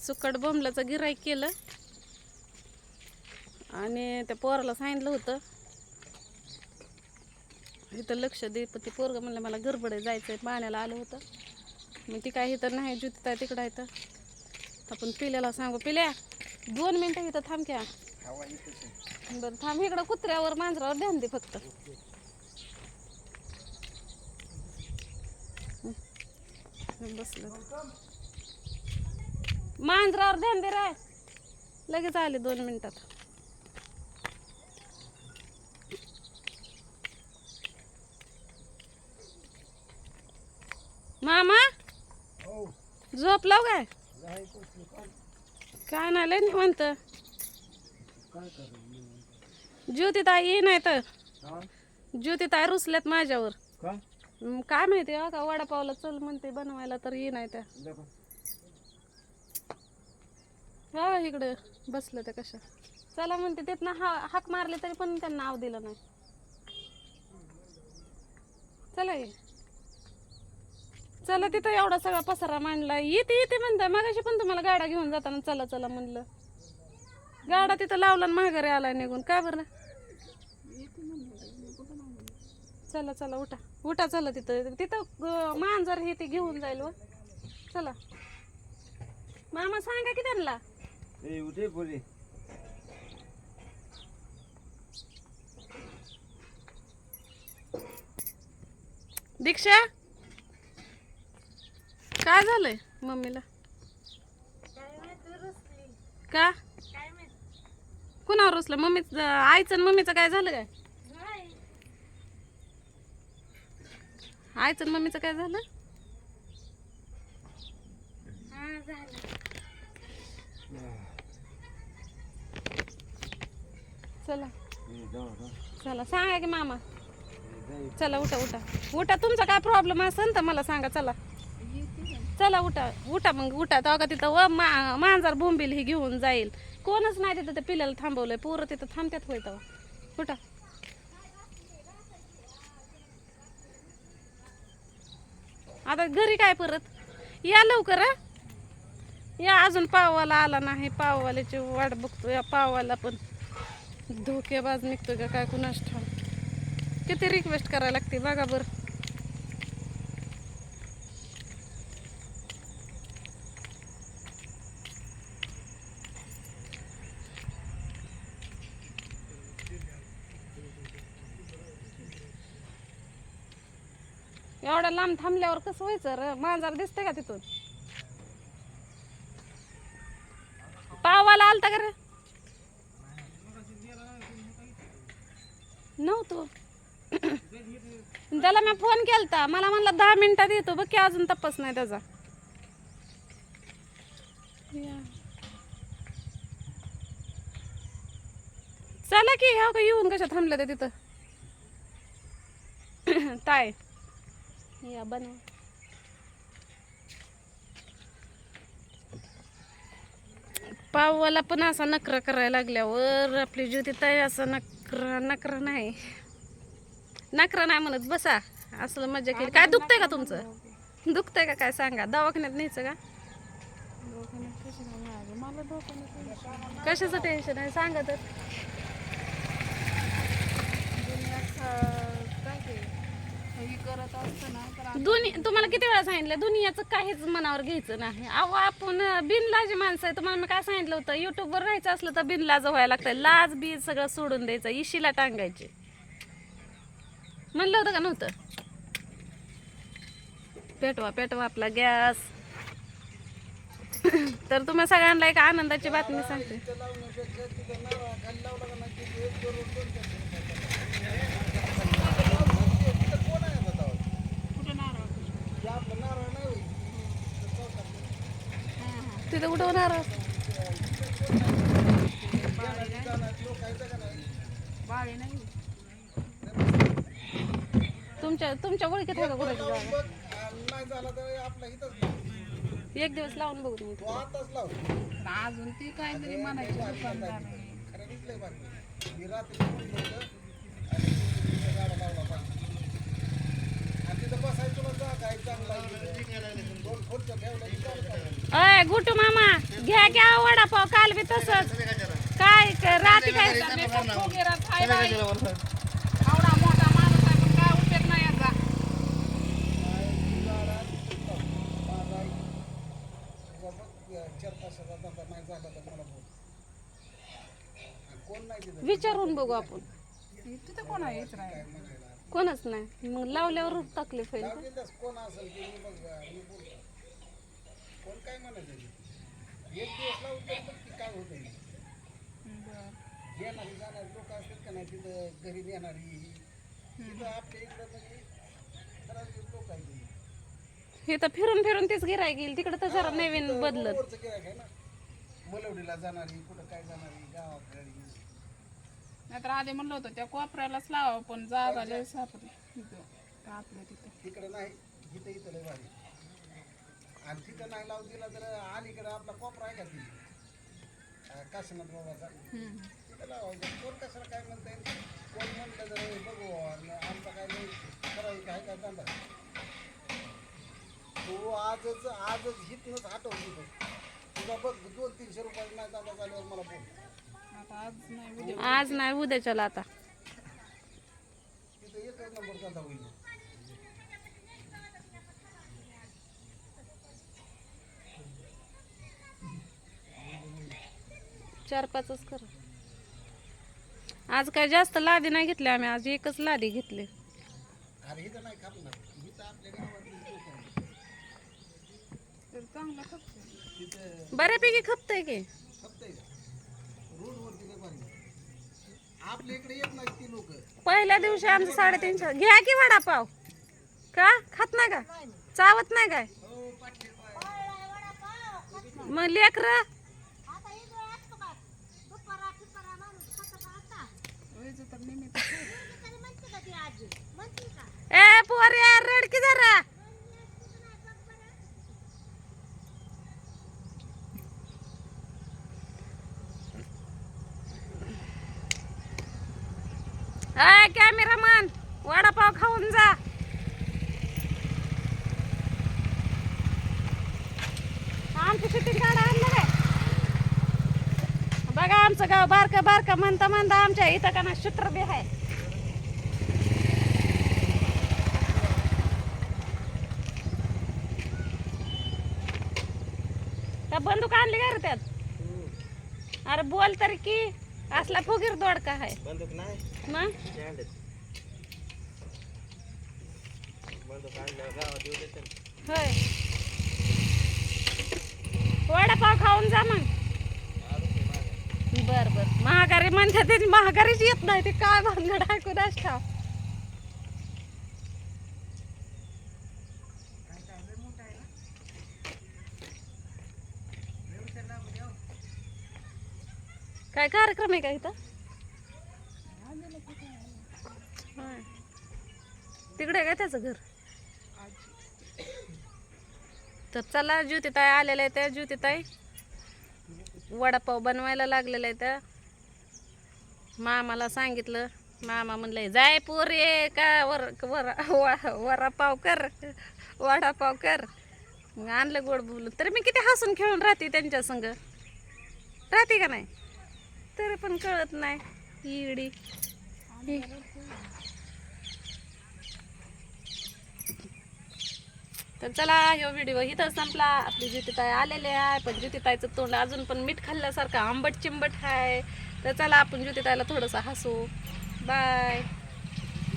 सुकट बोंबलाचं गिराईक केलं. आणि त्या पोराला सांगितलं होतं. इथं लक्ष दे पण ते पोरगं म्हणलं मला गडबड जायचं आहे पाण्याला आलं होतं. मग ती काय इथं नाही ज्योती तिकडं आहे तर. आपण पिल्याला सांगू पिल्या दोन मिनटं इथं थांब घ्या बरं थांब इकडं कुत्र्यावर मांजरावर ध्यान दे फक्त. बसलं. मांजरावर ध्यान दे रे लगेच आले दोन मिनिटात. मामा? झोपलाव काय? काय नाही लय निवांत. ज्योती ताई ये नाही तर ज्योती ताई रुसल्यात माझ्यावर. काय माहिती हो का वडापावला चल म्हणते बनवायला तर ये नाही त्या हा इकडे बसलं त्या कशा. चला म्हणते तिथनं हा हाक मारले तरी पण त्यांना नाव दिलं नाही. चला ये. चला तिथं एवढा सगळा पसारा मांडला. येते येते म्हणता. मागाशी पण तुम्हाला गाडा घेऊन जाताना चला चला म्हणलं. गाडा तिथं लावला आणि माघारी आला निघून. का बरं? चला चला उठा. उठा चला तिथं. तिथं मांजर हे ते घेऊन जाईल व. चला. मामा सांगा की त्यांना? ए उठे बोले दीक्षा? काय झालंय मम्मीला? का? कुणावर रुसलं? मम्मी आईचं आणि मम्मीचं काय झालं काय? आईचं आणि मम्मीचं काय झालं? चला. चला सांगा की मामा. चला उठा उठा. उठा तुमचा काय प्रॉब्लेम असेल तर मला सांगा चला. चला उठा उठा मग उठा. तेव्हा का तिथं व मा मांजर बोंबील ही घेऊन जाईल. कोणच नाही तिथं त्या पिल्याला थांबवलंय. पोरं तिथं थांबत्यात होय तेव्हा. उठा. आता घरी काय परत? या लवकर? या अजून पाववाला आला नाही. पाववाल्याची वाट बघतो या पाववाला पण. धोकेबाज निघतो का? काय कुणास ठाव किती रिक्वेस्ट करायला लागते बघा बरं. एवढ्या लांब थांबल्यावर कसं व्हायचं र? मांजार दिसतंय का तिथून? पावाला आलता का रे? नव्हतो त्याला मी फोन केलता. मला म्हणला दहा मिनिटात येतो बघ की अजून तपास नाही त्याचा. चला की हो का येऊन कशा थांबल्या त्या तिथं? ताय या बनव. पाववाला पण असा नकरा करायला लागल्यावर आपली ज्योती ताई असा नकरा नकरा नाही. नकरा नाही म्हणत बसा. असलं मजा केली. काय दुखतंय का तुमचं? दुखतंय का काय सांगा? दवाखान्यात न्यायचं का? कशाचं टेन्शन आहे? सांगा तर. दोन्ही तुम्हाला किती वेळा सांगितलं? दुनियाचं काहीच मनावर घ्यायचं नाही. अहो आपण बिनलाजी माणसं आहे. तुम्हाला मी काय सांगितलं होतं? युट्यूबवर राहायचं असलं तर बिनलाज व्हायला लागतं लाज बीज सगळं सोडून द्यायचं. इशीला टांगायचे. म्हणलं होतं का नव्हतं? पेटवा पेटवा आपला गॅस. तर तुम्हा सगळ्यांना एक आनंदाची बातमी सांगते. तिथं कुठं नाही. तुमच्या तुमच्या ओळखीत आहे का कुठे जागा नाही झाला तर आपला इथंच एक दिवस लावून बघू तुम्ही आताच लाव. अजून ती काहीतरी म्हणायची दुकानदार खरं निघलंय बाकी. मी रात्री म्हणलं होतं आणि तिथं गाडा लावला पाहिजे आणि तिथं बसायचं तुला जागा काय चांगला आहे तिथं. दोन खुर्च्या ठेवल्या की चालू करायचं. अय गुटू मामा घ्या घ्या वडापाव काल बी तसंच. काय क- रात्री काय वगैरे खायला एवढा मोठा माणूस आहे पण काय उपयोग नाही याचा माझा आई, तुझा बघ, चार तासाचा धंदा नाही झाला तर मला बोल आणि कोण नाही तिथं विचारून बघू आपण. तिथं कोण आहे? म्हणायला कोणच नाही. मग लावल्यावर तकलीफ होईल जाऊ दे तसं कोण असेल ते मी बघ मी बोलतो. कोण काय म्हणायचं ते? एक दिवस लावून तरी बघ की काय होतं? बरं. येणारी जाणारी लोक असतात का नाही? तिथं घरी नेणारी. तिथं आपल्या इकडं म्हणजे लोक आहेत. हे तर फिरून फिरून तीच गिराय गेली तिकडे तर जरा नवीन बदलत. रोडवरचं गिऱ्हाईक आहे ना. मलवडीला जाणारी कुठं काय जाणारी गावाकडे नाहीतर आधी म्हणलं होतं त्या कोपऱ्यालाच लावा पण जागा लय सापडली. तिथं आपल्या तिथं. तिकडं नाही इथं इथं लय भारी. आणि तिथं नाही लावून दिला तर अलीकडं आपला कोपरा आहे का ती? काशीनाथ बाबाचा. हम्म. तिथं लावायचं कोण कशाला काय म्हणता येईल कोण म्हणलं तर बघू आणि आमचा काय नाही. ठराविक आहे काय चांगला तू आजच आजच हितनंच हटव तिथं. तुझा बघ दोन तीनशे रुपये नाही चांगला झाल्यावर मला बोल. आज नाही नंबर चालता होईल चार पाचच कर। आज काय जास्त लादी नाही घेतली आम्ही, आज एकच लादी घेतली. अरे इथं नाही आपल्या इकडे येत नाहीत ती लोक. पहिल्या दिवशी आमचं साडेतीनशे घ्या की वडापाव. का? खात नाही का? चावत नाही काय? मग लेकर? ए पोरे रडकी जरा अय कॅमेरामन वडापाव खाऊन जा आमची शूटिंग काढा आणलं काय बघा आमचं गाव बारकं बारकं म्हणता म्हणता आमच्या इथं का ना शूटर बी आहे. का बंदूक आणली का रे त्यात? अरे बोल तर की असला फुगीर दोडका आहे. बंदूक नाही. मग? होय. वडापाव खाऊन जा मग. बर बर. महागारी म्हणते त्याची महागारीच येत नाही ते काय भानगड ऐकून ठाव काय कार्यक्रम आहे का इथं? तिकडे काय त्याचं घर? तर चला ज्योतिताई आलेलं आहे त्या ज्योतिताई. वडापाव बनवायला लागलेला आहे तर मामाला सांगितलं. मामा म्हणलंय जाय पोरे का वर वर वडापाव कर वडापाव कर. मग आणलं गोड बोलून. तरी मी किती हसून खेळून राहते त्यांच्या संग. राहते का नाही? तरी पण कळत नाही. इडी. तर चला ह्यो व्हिडिओ इथं संपला. आपली ज्योतिताई आलेले आहे पण ज्योतिताईचं तोंड अजून पण मीठ खाल्ल्यासारखं आंबट चिंबट आहे. तर चला आपण ज्योतिताईला थोडंसं हसू. बाय